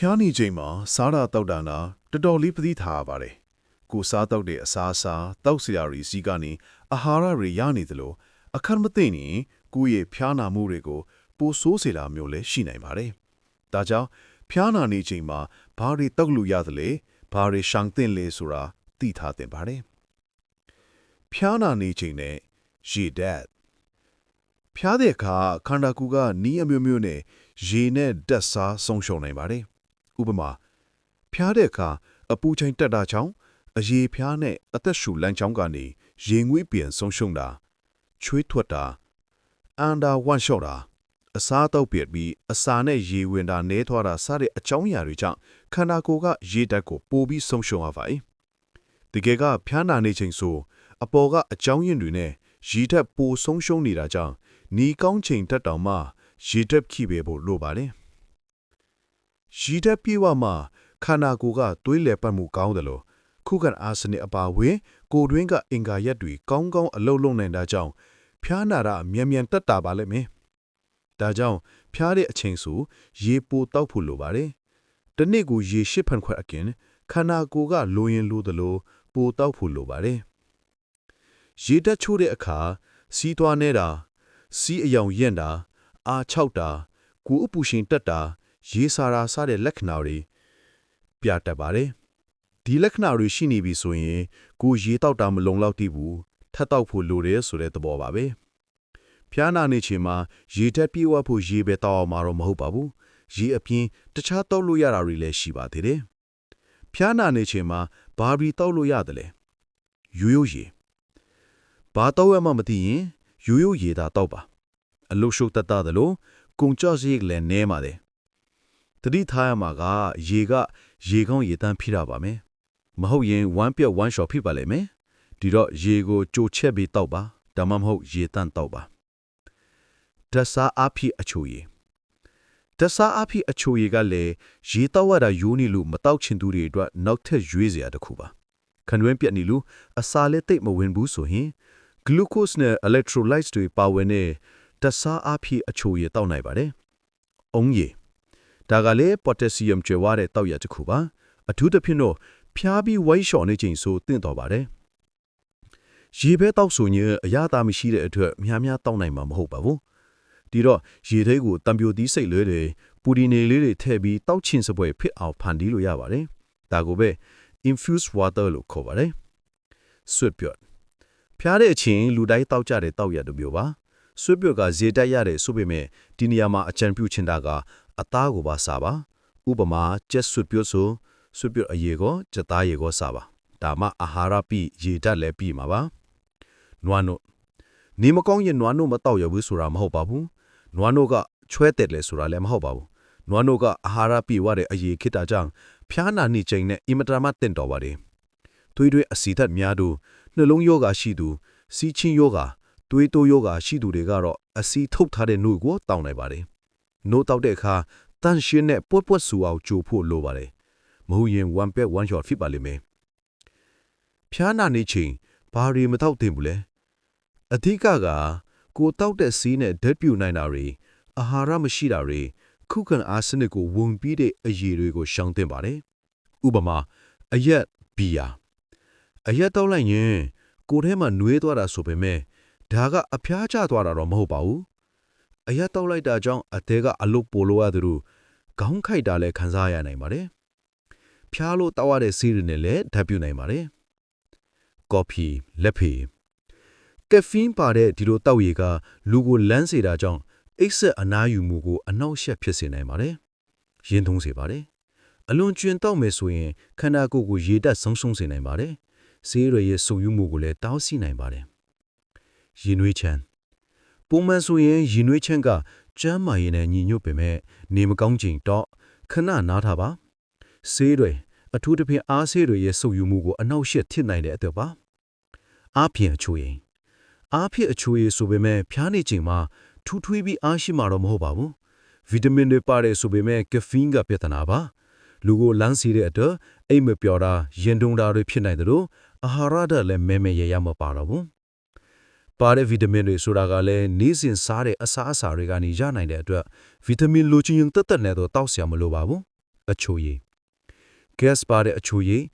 ဖျားနေချိန်မှာစားတာတောက်တာနာတော်တော်လေးပတိထားရပါတယ်။ကိုစားတောက်တဲ့အစားအစာတောက်စရာတွေစီကနေအာဟာရတွေရနေသလိုအခက်မသိရင်ကိုယ့်ရဲ့ဖျားနာမှုတွေကိုပိုဆိုးစေတာမျိုးလည်းရှိနိုင်ပါတယ်။ဒါကြောင့်ဖျားနာနေချိန်မှာဘာတွေတောက်လို့ရသလဲဘာတွေရှောင်သင့်လဲဆိုတာသိထားသင့်ပါတယ်။ဖျားနာနေချိန်နဲ့ရေဓာတ်ဖျားတဲ့အခါခန္ဓာကိုယ်ကနီးအမျိုးမျိုးနဲ့ရေနဲ့ဓာတ်စားဆုံးရှုံနိုင်ပါတယ်။ ဥပမာဖျားတဲ့အခါအပူချိန်တက်တာကြောင့်အရေဖျားနဲ့အသက်ရှူလမ်းကြောင်းကနေရေငွေ့ပြန်ဆုံးရှုံတာချွေးထွက်တာအန်ဒါဝမ်ရှော့တာအစားတောက်ပြက်ပြီးအစာနဲ့ရေဝင်တာနဲထွားတာစတဲ့အကြောင်းအရာတွေကြောင့်ခန္ဓာကိုယ်ကရေဓာတ်ကိုပိုပြီးဆုံးရှုံရပါတယ်။တကယ်ကဖျားနာနေချိန်ဆိုအပေါ်ကအကြောင်းရင်းတွေနဲ့ရေဓာတ်ပိုဆုံးရှုံနေတာကြောင့်နီကောင်းချိန်တက်တောင်မှရေဓာတ်ခိပဲဖို့လိုပါတယ်။ ရေဓာတ်ပြေဝမှခန္ဓာကိုယ်ကသွေးလည်ပတ်မှုကောင်းတယ်လို့ခုခံအားစနစ်အပါဝင် ကိုယ်တွင်းကအင်္ဂါရက်တွေကောင်းကောင်းအလုပ်လုပ်နိုင်တာကြောင့်ဖျားနာတာမြန်မြန်တက်တာပါလိမ့်မယ်။ဒါကြောင့်ဖျားတဲ့အချိန်ဆိုရေပိုတောက်ဖို့လိုပါတယ်။တစ်နေ့ကိုရေရှစ်ဖန်ခွက်အကင်ခန္ဓာကိုယ်ကလိုရင်လိုသလိုပိုတောက်ဖို့လိုပါတယ်။ရေတက်ချိုးတဲ့အခါစီးသွားနေတာစီးအယောင်ရက်တာအာချောက်တာကိုယ်အပူရှင်တက်တာ ရေစာရာစတဲ့လက္ခဏာတွေပြတတ်ပါတယ်။ဒီလက္ခဏာတွေရှိနေပြီဆိုရင်ကိုယ်ရေတောက်တာမလုံလောက်သေးဘူးထပ်တောက်ဖို့လိုတယ်ဆိုတဲ့သဘောပါပဲ။ဖျားနာနေချိန်မှာရေတက်ပြေဝဖို့ရေပဲတောက်အောင်မှာတော့မဟုတ်ပါဘူး။ရေအပြင်တခြားတောက်လို့ရတာတွေလည်းရှိပါသေးတယ်။ဖျားနာနေချိန်မှာဘာဘီတောက်လို့ရတယ်လဲ။ရိုးရိုးရေဘာတောက်ရမှမသိရင်ရိုးရိုးရေသာတောက်ပါအလုရှုပ်တတ်တာတယ်လို့ကုံကြော့စရိတ်လည်းနဲပါတယ် တတိထားရမှာကရေကရေကောင်းရေတန်းဖိရပါမယ်မဟုတ်ရင်ဝမ်းပြက်ဝမ်းလျှော်ဖိပါလိမ့်မယ်ဒီတော့ရေကိုကြိုချက်ပြီးတောက်ပါဒါမှမဟုတ်ရေတန်းတောက်ပါတဆာအဖိအချိုရည်တဆာအဖိအချိုရည်ကလည်းရေတောက်ရတာယိုးနေလို့မတောက်ချင်သူတွေအတွက်နောက်ထပ်ရွေးစရာတစ်ခုပါခန္ဓာပြက်နေလို့အစာလည်းတိတ်မဝင်ဘူးဆိုရင် glucose နဲ့ electrolytes တွေပါဝင်တဲ့တဆာအဖြစ်အချိုရည်တောက်နိုင်ပါတယ်။အုံးရည် ဒါကလည်း potassium ကျွဲဝတဲ့တောက်ရတစ်ခုပါ။အထူးသဖြင့်တော့ဖျားပြီးဝိုင်းလျှော်နေချိန်ဆိုတင့်တော်ပါတယ်။ရေပဲတောက်ဆိုရင်အရသာမရှိတဲ့အတွက်များများတောက်နိုင်မှာမဟုတ်ပါဘူး။ဒီတော့ရေထဲကိုတံပြိုသီးစိတ်လွဲတွေပူဒီနေလေးတွေထည့်ပြီးတောက်ချင်စပွဲဖြစ်အောင်ဖန်တီးလို့ရပါတယ်။ဒါကိုပဲ infused water လို့ခေါ်ပါတယ်။ဆွတ်ပြော့ဖျားတဲ့အချိန်လူတိုင်းတောက်ကြတဲ့တောက်ရတူမျိုးပါဆွေးပြုတ်ကဇေတက်ရတဲ့ဆိုပေမဲ့ဒီနေရာမှာအကြံပြုချင်တာက အသားကိုပါစားပါဥပမာကျက်ဆွေးပြုတ်ဆိုဆွေးပြုတ်အရေကိုစက်သားရေကိုစားပါဒါမှအာဟာရပြီးရေဓာတ်လည်းပြီးမှာပါနွားနို့နေမကောင်းရင်နွားနို့မတောက်ရဘူးဆိုတာမဟုတ်ပါဘူးနွားနို့ကချွဲတက်လဲဆိုတာလည်းမဟုတ်ပါဘူးနွားနို့ကအာဟာရပြီးဝတဲ့အရေခိတာကြောင့်ဖျားနာနေချိန်နဲ့အင်မတန်မှတင့်တော်ပါတယ်သွေးတွေအစီဓာတ်များသူနှလုံးယောဂါရှိသူစီးချင်းယောဂါသွေးတိုးယောဂါရှိသူတွေကတော့အစီထုတ်ထားတဲ့နှုတ်ကိုတောင်းနိုင်ပါတယ်။ နှုတ်တောက်တဲ့အခါတန်ရှင်းနဲ့ပွတ်ပွတ်ဆူအောင်ကြိုဖို့လိုပါတယ်။မဟုတ်ရင် one pet one shot ဖြစ်ပါလိမ့်မယ်။ဖျားနာနေချိန်ဘာတွေမတောက်သင့်ဘူးလဲ။အဓိကကကိုတောက်တဲ့စီးနဲ့ဓာတ်ပြူနိုင်တာတွေအာဟာရမရှိတာတွေခုခံအားစနစ်ကိုဝင်ပြီးတဲ့အရည်တွေကိုရှောင်သင့်ပါတယ်။ဥပမာအရက်ဘီယာအရက်တောက်လိုက်ရင်ကိုယ်ထဲမှာနှွေးသွားတာဆိုပေမဲ့ဒါကအဖျားကျသွားတာတော့မဟုတ်ပါဘူး အရက်တောက်လိုက်တာကြောင့်အသေးကအလုတ်ပိုလို့ရသူတို့ခေါင်းခိုက်တာလည်းခံစားရနိုင်ပါတယ်ဖျားလို့တောက်ရတဲ့ဆေးတွေနဲ့လည်းဓာတ်ပြုနိုင်ပါတယ်ကော်ဖီလက်ဖီကက်ဖင်းပါတဲ့ဒီလိုတောက်ရည်ကလူကိုလန်းစေတာကြောင့်အိတ်ဆက်အနားယူမှုကိုအနှောက်အယှက်ဖြစ်စေနိုင်ပါတယ်ရင်ထုံးစေပါတယ်အလွန်ကျွင်တောက်မယ်ဆိုရင်ခန္ဓာကိုယ်ကိုရေတက်ဆုံးရှုံးစေနိုင်ပါတယ်ဆေးရရဲ့ဆုံယူမှုကိုလည်းတောင်းစီနိုင်ပါတယ်။ရင်နွေးချမ်း ပုံမှန်ဆိုရင်ရင်နွေးချမ်းကကျမ်းမာရင်နဲ့ညီညွတ်ပေမဲ့နေမကောင်းချိန်တော့ခဏနားထားပါ။ဆေးတွေအထူးသဖြင့်အားဆေးတွေရဲ့ဆုံယူမှုကိုအနှောက်အယှက်ဖြစ်နိုင်တဲ့အတွက်ပါ။အားဖြင့်အချိုရင်အားဖြင့်အချိုရည်ဆိုပေမဲ့ဖျားနေချိန်မှာထူးထွေးပြီးအားရှိမှာတော့မဟုတ်ပါဘူး။ဗီတာမင်တွေပါတယ်ဆိုပေမဲ့ကက်ဖင်းကပြဿနာပါ။လူကိုလန်းစီတဲ့အတွက်အိမ်မပျော်တာရင်တုံတာတွေဖြစ်နိုင်တယ်လို့အာဟာရဓာတ်လည်းမဲမဲရရမပါတော့ဘူး ပါတဲ့ဗီတာမင်တွေဆိုတာကလည်းနေ့စဉ်စားတဲ့အစာအစာတွေကနေရနိုင်တဲ့အတွက်ဗီတာမင်လိုချင်ရင်တက်တက်နဲ့တော့တောက်ဆရာမလိုပါဘူးအချိုရည် gas ပါတဲ့အချိုရည်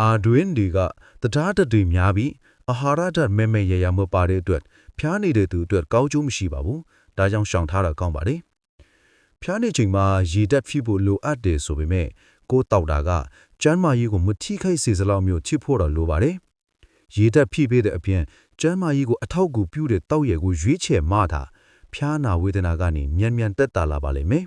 အာဒွင်းတွေကတရားဓာတ်တွေများပြီးအာဟာရဓာတ်မဲမဲရရမပါတဲ့အတွက်ဖျားနေတဲ့သူအတွက်ကောင်းကျိုးမရှိပါဘူးဒါကြောင့်ရှောင်ထားတာကောင်းပါတယ်ဖျားနေချိန်မှာရေဓာတ်ဖြည့်ဖို့လိုအပ်တယ်ဆိုပေမဲ့ကိုယ်တောက်တာကကျန်းမာရေးကိုမထိခိုက်စေစလောက်မျိုးချစ်ဖို့တော့လိုပါတယ်ရေဓာတ်ဖြည့်ပေးတဲ့အပြင် ကျန်းမာရေးကိုအထောက်အကူပြုတဲ့တောက်ရည်ကိုရွေးချယ်မှသာဖျားနာဝေဒနာကနေမြန်မြန်တက်တာလာပါလိမ့်မယ်